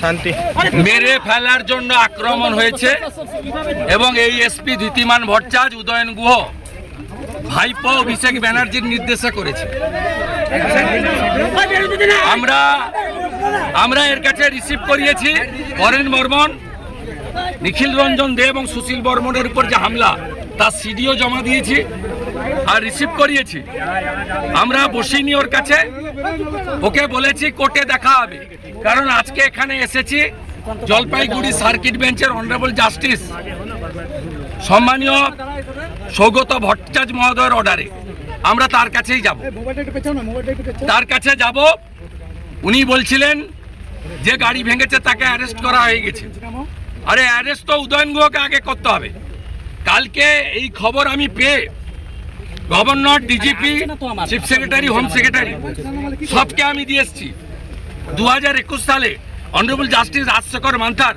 শান্তি। মেরে ফেলার জন্য আক্রমণ হয়েছে এবং এই এসপি ধীতিমান ভট্টাচ, উদয়ন গুহ, ভাইপো অভিষেক ব্যানার্জির নির্দেশে করেছে। আমরা আমরা এর কাছে রিসিভ করিয়েছি বরেন বর্মন, নিখিল রঞ্জন দে এবং সুশীল বর্মনের উপর যে হামলা তার সিডিও জমা দিয়েছি। আর রিসিভ করিয়েছি। আমরা বসিনি ওর কাছে। ওকে বলেছি, কোর্টে দেখা হবে। কারণ আজকে এখানে এসেছি জলপাইগুড়ি সার্কিট বেঞ্চের অনারেবল জাস্টিস সম্মানীয় সৌগত ভট্টাচার্য মহোদয়ের অর্ডারে আমরা তার কাছেই যাব। তার কাছে যাব। উনি বলছিলেন যে গাড়ি ভেঙেছে, তাকে অ্যারেস্ট করা হয়ে গেছে। আরে অ্যারেস্ট তো উদয়ন গুহকে আগে করতে হবে। কালকে এই খবর আমি পেয়ে governor DGP chief secretary home secretary সবকে আমি দিয়ে এসছি। দু হাজার একুশ সালে অনারেবল জাস্টিস রাজশেখর মান্থার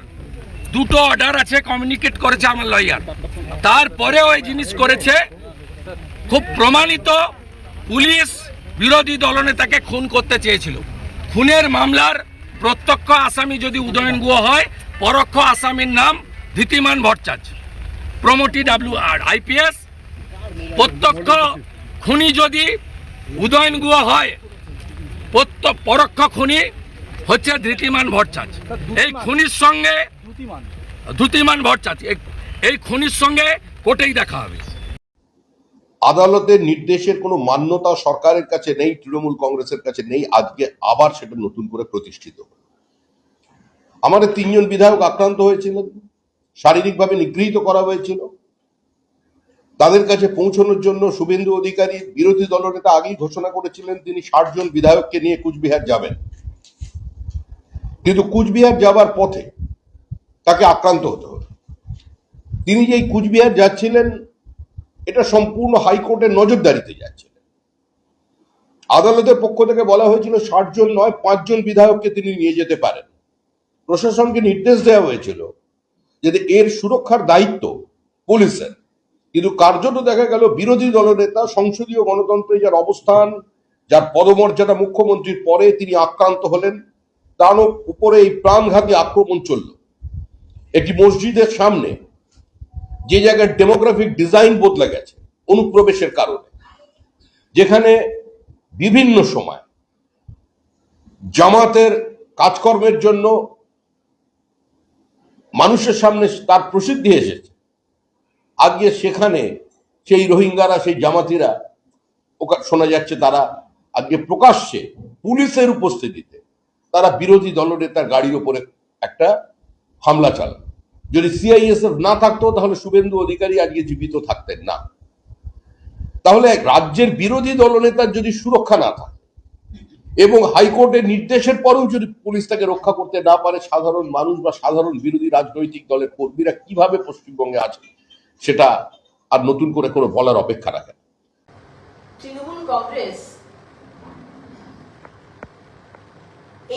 দুটো অর্ডার আছে কমিউনিকেট করেছে আমার লয়ার তারপরেও এই জিনিস করেছে। খুব প্রমাণিত পুলিশ বিরোধী দলনেতাকে খুন করতে চেয়েছিল। খুনের মামলার প্রত্যক্ষ আসামি যদি উদয়ন গুহ হয় পরোক্ষ আসামির নাম ধীতিমান ভট্টাচ প্রমোটি ডাব্লিউ আর আইপিএস প্রত্যক্ষ খুনি যদি উদয়ন গুহ হয় প্রত্য- পরোক্ষ খুনি হচ্ছে ধৃতিমান ভট্টাচ। এই খুনির সঙ্গে ধুতিমান ভট্টাচ এই- খুনির সঙ্গে কোর্টেই দেখা হবে। আদালতের নির্দেশের কোনো মান্যতা সরকারের কাছে নেই, তৃণমূল কংগ্রেসের কাছে নেই, আজকে আবার সেটা নতুন করে প্রতিষ্ঠিত। আমাদের তিনজন বিধায়ক আক্রান্ত হয়েছিলেন, শারীরিকভাবে নিগৃহীত করা হয়েছিল। তাদের কাছে পৌঁছানোর জন্য শুভেন্দু অধিকারী বিরোধী দলনেতা আগেই ঘোষণা করেছিলেন তিনি ষাট জন বিধায়ককে নিয়ে কুচবিহার যাবেন। কিন্তু কুচবিহার যাবার পথে তাকে আক্রান্ত হতে হলো তিনি যেই কুচবিহার যাচ্ছিলেন, এটা সম্পূর্ণ হাইকোর্টের নজরদারিতে যাচ্ছে আদালতের পক্ষ থেকে বলা হয়েছিল ষাট জন নয়, পাঁচজন বিধায়ককে তিনি নিয়ে যেতে পারেন। প্রশাসনকে নির্দেশ দেওয়া হয়েছিল যে এর সুরক্ষার দায়িত্ব পুলিশের। কিন্তু কার্যত দেখা গেল বিরোধী দলনেতা, সংসদীয় গণতন্ত্রে যার অবস্থান, যার পদমর্যাদা মুখ্যমন্ত্রীর পরে তিনি আক্রান্ত হলেন, তার উপরে এই প্রাণঘাতী আক্রমণ চলল। একটি মসজিদের সামনে যে জায়গায় ডেমোগ্রাফিক ডিজাইন বদলে গেছে, অনুপ্রবেশের কারণে, যেখানে বিভিন্ন সময় জামাতের কাজকর্মের জন্য মানুষের সামনে তার প্রসিদ্ধি এসেছে। আজকে সেখানে সেই রোহিঙ্গারা, সেই জামাতিরা শোনা যাচ্ছে তারা আজকে প্রকাশ্যে পুলিশের উপস্থিতিতে তারা বিরোধী দলনেতার গাড়ির উপরে একটা হামলা চালান যদি সিআইএসএফ না থাকতো, তাহলে শুভেন্দু অধিকারী আজকে জীবিত থাকতেন না। তাহলে রাজ্যের বিরোধী দলনেতার যদি সুরক্ষা না থাকে, এবং হাইকোর্টের নির্দেশের পরেও যদি পুলিশ তাকে রক্ষা করতে না পারে, সাধারণ মানুষ বা সাধারণ বিরোধী রাজনৈতিক দলের কর্মীরা কীভাবে পশ্চিমবঙ্গে আছে? সেটা আর নতুন করে কোনো বলার অপেক্ষা রাখে। তৃণমূল কংগ্রেস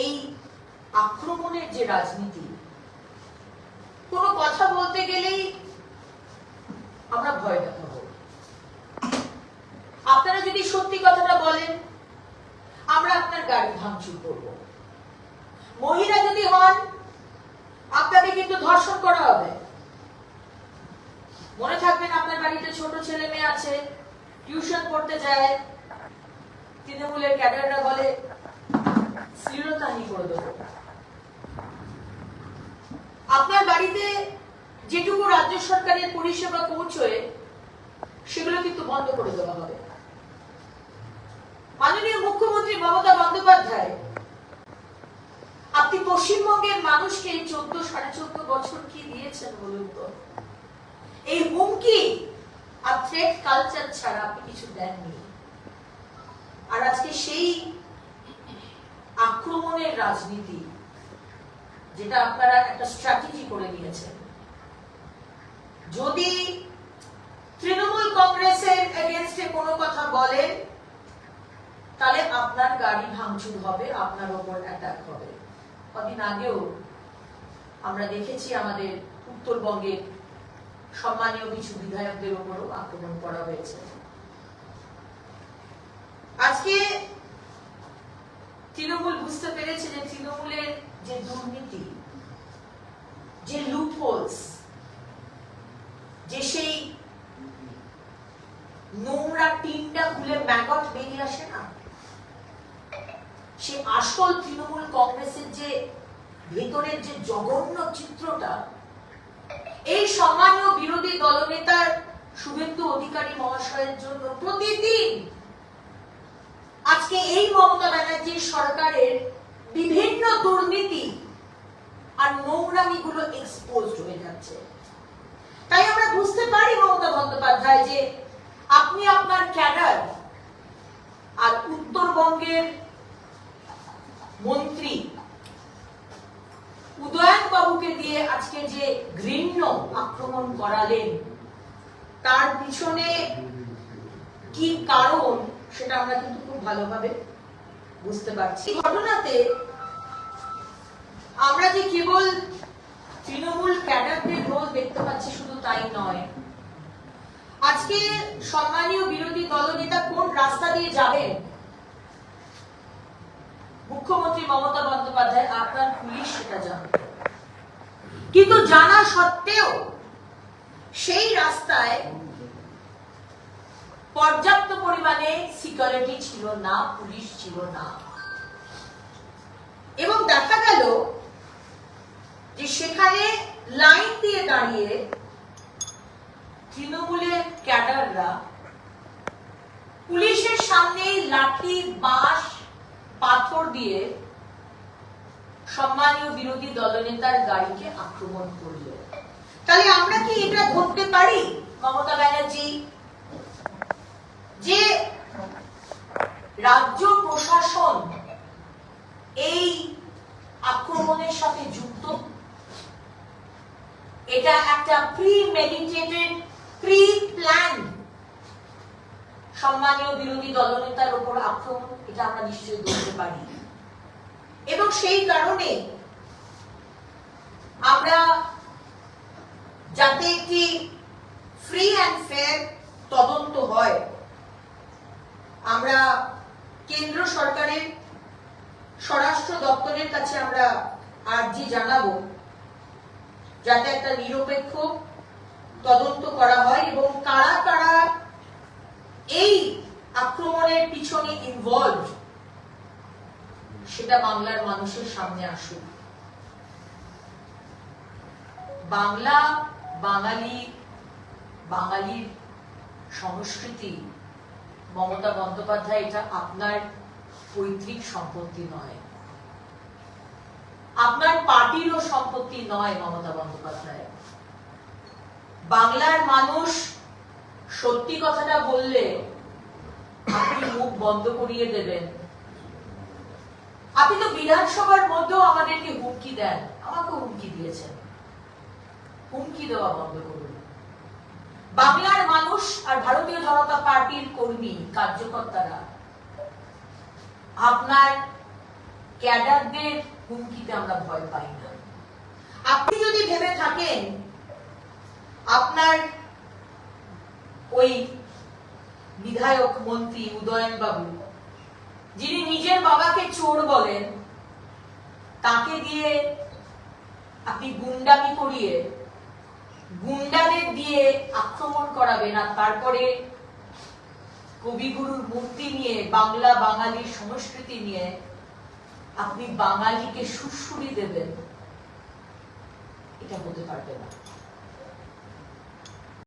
এই আক্রমণের যে রাজনীতি, কোনো কথা বলতে গেলেই আমরা ভয় দেখাবো। আপনারা যদি সত্যি কথাটা বলেন, আমরা আপনার গাড়ি ভাঙচুর করব। মহিলা যদি হন আপনাকে কিন্তু ধর্ষণ করা হবে। মনে থাকবেন আপনার বাড়িতে ছোট ছেলে মেয়ে আছে টিউশন পড়তে যায়, তৃণমূলের ক্যাডাররা বলে শ্লীলতাহানি করে দেবো। আপনার বাড়িতে যেটুকু রাজ্য সরকারের পরিষেবা পৌঁছয়, সেগুলো কিন্তু বন্ধ করে দেওয়া হবে। মাননীয় মুখ্যমন্ত্রী মমতা বন্দ্যোপাধ্যায়, আপনি পশ্চিমবঙ্গের মানুষকে চোদ্দ, সাড়ে চোদ্দ বছর কি দিয়েছেন বলুন তো? এই হুমকি আর থ্রেট কালচার ছাড়া আপনি কিছু দেননি। আর আজকে সেই আক্রমণের রাজনীতি যেটা আপনারা একটা স্ট্র্যাটেজি করে নিয়েছেন, যদি তৃণমূল কংগ্রেসের এগেনস্টে কোনো কথা বলেন, তাহলে আপনার গাড়ি ভাঙচুর হবে, আপনার ওপর অ্যাটাক হবে। কদিন আগেও আমরা দেখেছি আমাদের উত্তরবঙ্গের সম্মানীয় কিছু বিধায়কদের উপরও আক্রমণ করা হয়েছে। আজকে তৃণমূল বুঝতে পেরেছে যে তৃণমূলের যে দুর্নীতি, যে লুপহোলস যে সেই নোংরা টিনটা খুলে ম্যাগট বেরিয়ে আসে না? সে আসল তৃণমূল কংগ্রেসের যে ভেতরের যে জঘন্য চিত্রটা এই সম্মানীয় বিরোধী দলনেতার শুভেন্দু অধিকারী মহাশয়ের জন্য প্রতিদিন আজকে এই মমতা ব্যানার্জির সরকারের বিভিন্ন দুর্নীতি আর নোংরামি গুলো এক্সপোজড হয়ে যাচ্ছে। তাই আমরা বুঝতে পারি মমতা বন্দ্যোপাধ্যায় যে আপনি আপনার ক্যাডার আর উত্তরবঙ্গের মন্ত্রী উদয়ন বাবুকে দিয়ে আজকে যে ঘৃণ্য আক্রমণ করালেন, তার পিছনে কি কারণ, সেটা আমরা কিন্তু খুব ভালোভাবে বুঝতে পারছি। ঘটনাতে আমরা যে কেবল তৃণমূল ক্যাডারদের রোল দেখতে পাচ্ছি, শুধু তাই নয়। আজকে সম্মানীয় বিরোধী দলনেতা কোন রাস্তা দিয়ে যাবেন? মুখ্যমন্ত্রী মমতা বন্দ্যোপাধ্যায়, আপনার পুলিশ সেটা জানে কিন্তু জানা সত্ত্বেও সেই রাস্তায় পর্যাপ্ত পরিমাণে সিকিউরিটি ছিল না পুলিশ ছিল না। এবং দেখা গেল যে সেখানে লাইন দিয়ে দাঁড়িয়ে তৃণমূলের ক্যাডাররা পুলিশের সামনে লাঠি, বাঁশ, পাথর দিয়ে সম্মানীয় বিরোধী দলনেতার গাড়িকে আক্রমণ করল। তাহলে আমরা কি এটা ধরতে পারি? মমতা ব্যানার্জি যে রাজ্য প্রশাসন এই আক্রমণের সাথে যুক্ত এটা একটা প্রি মেডিটেটেড প্রি প্ল্যান সম্মানীয় বিরোধী দলনেতার উপর আক্রমণ এটা আমরা নিশ্চয়ই ধরতে পারি। এবং সেই কারণে আমরা যাতে একটি ফ্রি অ্যান্ড ফেয়ার তদন্ত হয়, আমরা কেন্দ্র সরকারের, স্বরাষ্ট্র দপ্তরের কাছে আমরা আর্জি জানাব, যাতে একটা নিরপেক্ষ তদন্ত করা হয় এবং কারা কারা এই আক্রমণের পিছনে ইনভলভ সেটা বাংলার মানুষের সামনে আসুক। বাংলা, বাঙালি, বাঙালির সংস্কৃতি, মমতা বন্দ্যোপাধ্যায়, এটা আপনার পৈতৃক সম্পত্তি নয়। আপনার পার্টিরও সম্পত্তি নয় মমতা বন্দ্যোপাধ্যায় বাংলার মানুষ সত্যি কথাটা বললে আপনি মুখ বন্ধ করিয়ে দেবেন। আপনি তো বিধানসভার মধ্যেও আমাদেরকে হুমকি দেন। আমাকে হুমকি দিয়েছেন। হুমকি দেওয়া বন্ধ করুন। বাংলার মানুষ আর ভারতীয় জনতা পার্টির কর্মী, কার্যকর্তারা, আপনার ক্যাডারদের হুমকিতে আমরা ভয় পাই না। আপনি যদি ভেবে থাকেন, আপনার ওই বিধায়ক মন্ত্রী উদয়ন বাবু যিনি নিজের বাবাকে চোর বলেন, তাকে দিয়ে আপনি গুন্ডামি করিয়ে গুন্ডাদের দিয়ে আক্রমণ করাবেন আর তারপরে কবিগুরুর মূর্তি নিয়ে, বাংলা বাঙালির সংস্কৃতি নিয়ে আপনি বাঙালিকে সুরসুরি দেবেন। এটা হতে পারবে না।